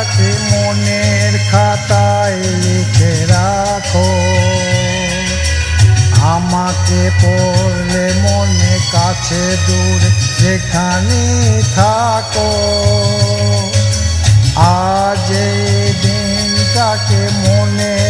দিনটাকে মনের খাতায় লিখে রাখো। আমাকে পড়লে মনে কাছে দূর যেখানে থাকো। আজ দিনটাকে মনের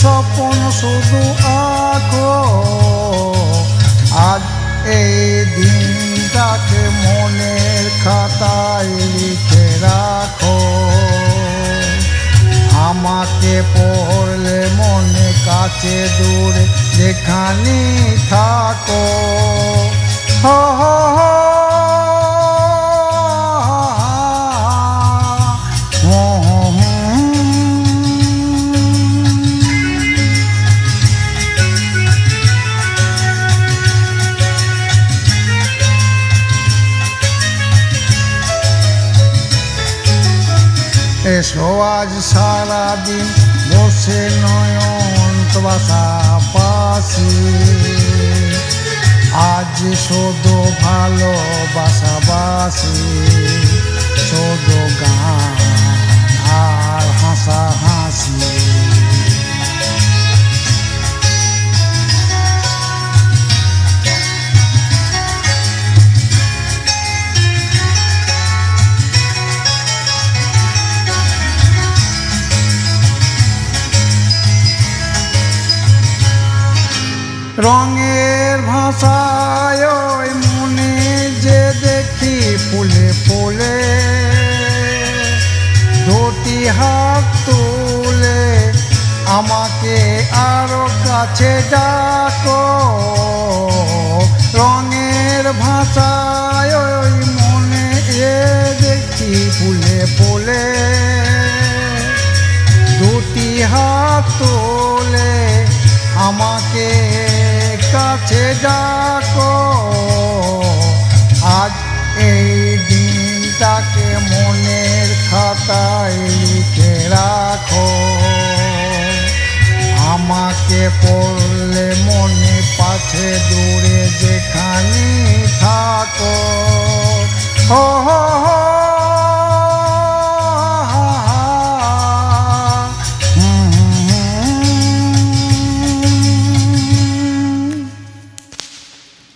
স্বপ্ন শুধু আঁকো। আজ এই দিনটাকে মনের খাতায় লিখে রাখো। আমাকে পড়লে মনে কাছে দূরে যেখানে থাকো। এসো আজ সারাদিন বসে নয়ন বাসা পাশি। আজ শুধু ভালোবাসাবাসি শুধু রঙের ভাষায় মনে যে দেখি ফুলে ফুলে দুটি হাত তুলে আমাকে আরও কাছে ডাকো। রঙের ভাষায় মনে এ দেখি ফুলে ফুলে দুটি হাত তোলে আমাকে কাছে ডাকো আজ এই দিনটাকে মনের খাতায় লিখে রাখো। আমাকে পড়লে মনে পাছে দূরে যেখানে থাকো। হো হো।